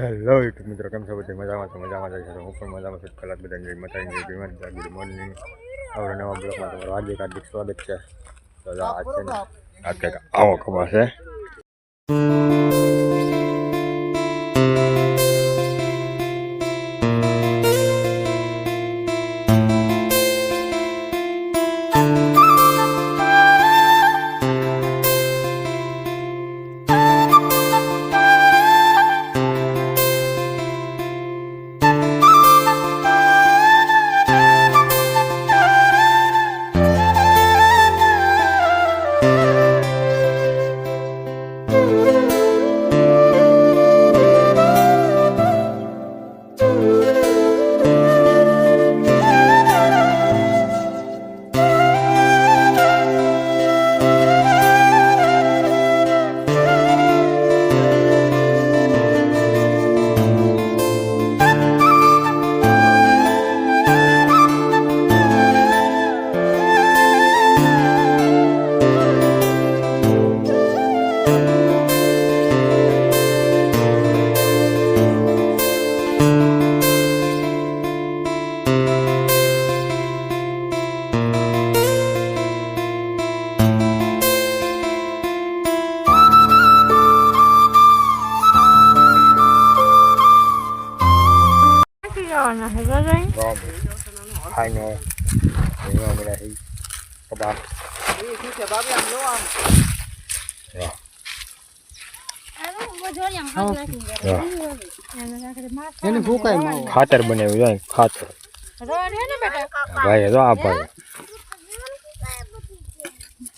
Hello YouTube મિત્રો, કેમ છો બધી મજામાં છો? મજામાં જાય છે. તો હું પણ મજામાં છું. કલાક બધા જઈ મચાઈ ગઈ બીમાર ગુડ મોર્નિંગ આપણે નવા બ્લોકમાં તમારું હાર્દિક હાર્દિક સ્વાગત છે. તો આજ છે ને આજ આવો ખબર છે. એમાં બધા છે કબાબ વાહ. એને ફૂંકાય ખાતર બનાવ્યું જાય ખાતર રોડ હે ને બેટા ભાઈ જો આ ભાઈ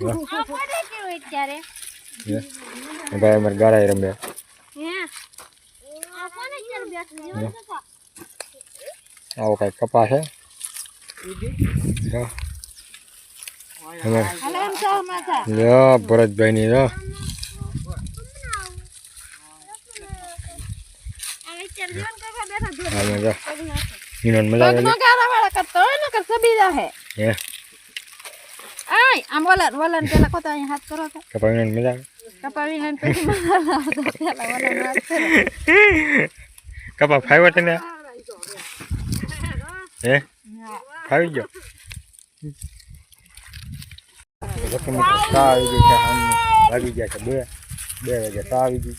આ પડે કેવું અત્યારે એ ભાઈ અમારે ગાળા રમે હે આ કોને અત્યારે બેઠું છે? એવું નતા. આવો કઈ કપા છે લ્યો. ભરતભાઈ ની નાખે. ઈનોને મજા આવે? કરતો હોય ને કરતો બીજા હે. હે? આય આમ વલણ વલણ પેલા કોતા અહીંયા હાથ કરો તો. કપા ઈનોને મજા આવે? કપાવીને ને પછી મસાલા આવતો પેલા વલણ હાથ કરો. કપા ફાવ્યો તને? હે? ફાવી ગયો આવી ગઈ છે વાગી ગયા છે બે બે વાગે ચા આવી ગઈ.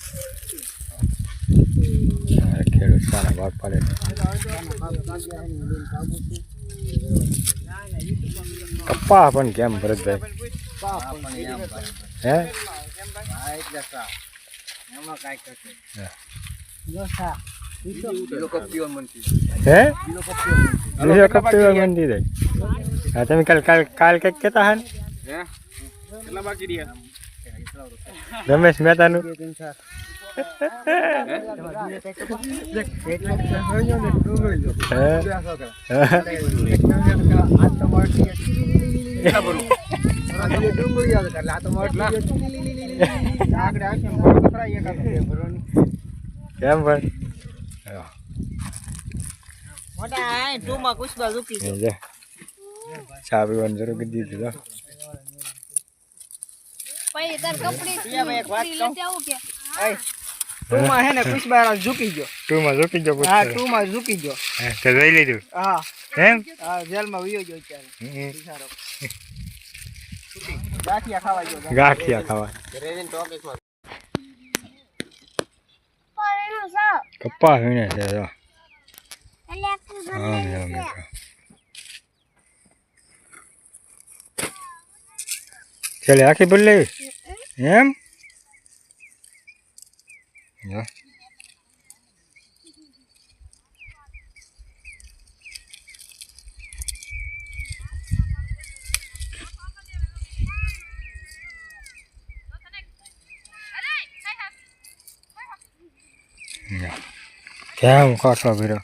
ખેડૂત સારા ભાગ પાડે છે. પણ કેમ ભરતભાઈ? હે? હે બીજો કપટીઓ મંદિર હે હા તમે કાલ કાલ કાલ કંઈક કહેતા હા ને રમેશ મહેતાનું કેમ ભાઈ એ જે ચા પીવાનું શરૂ કરી દીધું તો પછી તાર કપડી કપડી લેતી આવું કે? ટુમાં હે ને કુશબારા ઝૂકી ગયો. ટુમાં ઝૂકી ગયો હા ટુમાં ઝૂકી ગયો. હે, તે જોઈ લીધું? હા. એમ? હા જેલમાં વયો ગયો અત્યારે. ગાંઠિયા ખાવા ગયો ગાંઠિયા. ખાવા. કપ્પા વીણે છે જો. આમ જો મિત્રો ચાલે આખી ભરી લેવી? એમ? જો. કેમ કાઠો ભીરો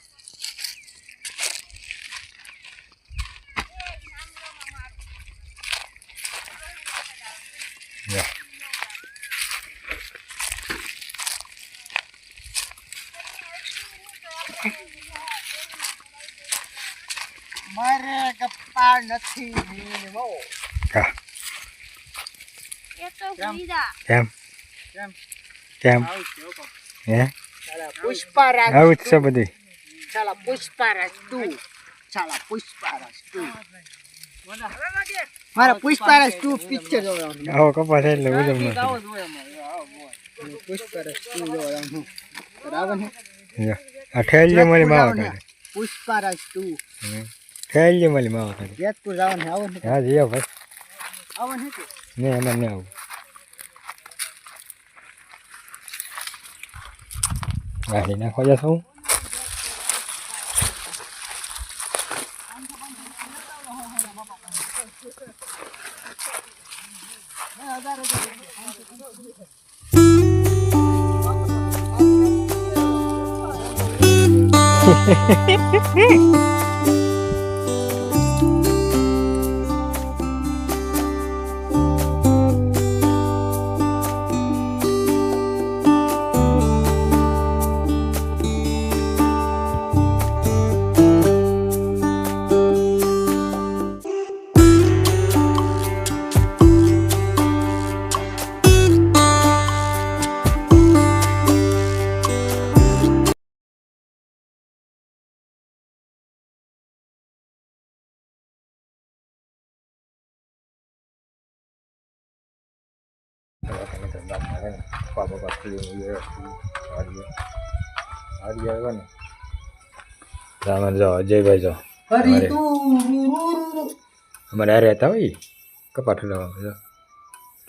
મારે કપ્પા નથી વીણવો. હા એ તો કેમ કેમ? કેમ આવું છે હો પુષ્પારાજ આવું છે બધી. સાલા પુષ્પારાજ તું. સાલા પુષ્પારાજ તું. મારે પુષ્પારાજ તું પિક્ચર જોવાનું આવો કપાસ એટલે ઉજમ નથી પુષ્પારાજ તું જોવાનું બરાબર ને? આ ઠેલીઓ મારી માવા કરે પુષ્પારાજ તું. ઠેલીઓ મારી માવા કરે જેતપુર જવાનું આવો ને. હા ભાઈ. આવો ને એમાં ને આવું. ગાડી નાખવા જશો હું રામન જો અજયભાઈ જો હરી અરે. તું અમારે હારે હતા હોય? કપાટ લાવવા જો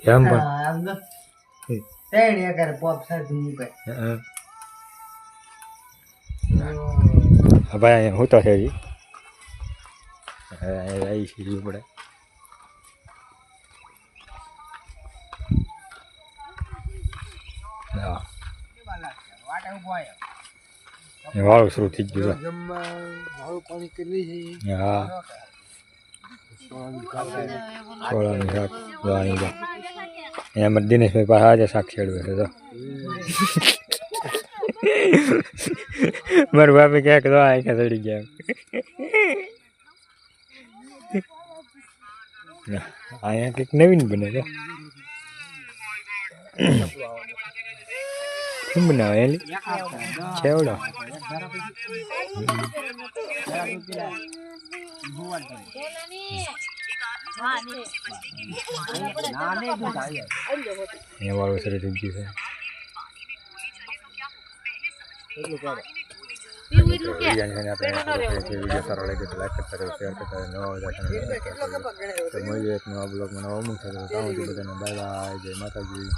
કેમ પણ? આમ તો તેણ એકર પોપ સાથે મૂકે. હં. ભાઈ હું તો અહીંયા આવી સીડી પડે. હા. વાળું શરૂ થઈ ગયું છે હા. સોળાની શાક જોવાની જો. એમાં દિનેશભાઈ પાસે આજે શાક છેડવે છે જો. મારા બાપે ક્યાંક જો આ ક્યાં ચડી ગયા અહીંયા કંઈક નવીન બને છે શું બનાવે એલી છેવડો અહીંયા વાળું થઈ ગયું છે વીડિયો સારો લાગે તો લાઈક કરતા રહો શેર કરતા નવા બધા તો મળીએ એક નવા બ્લોગમાં નવા અમુક સાથે બધાને બાય બાય જય માતાજી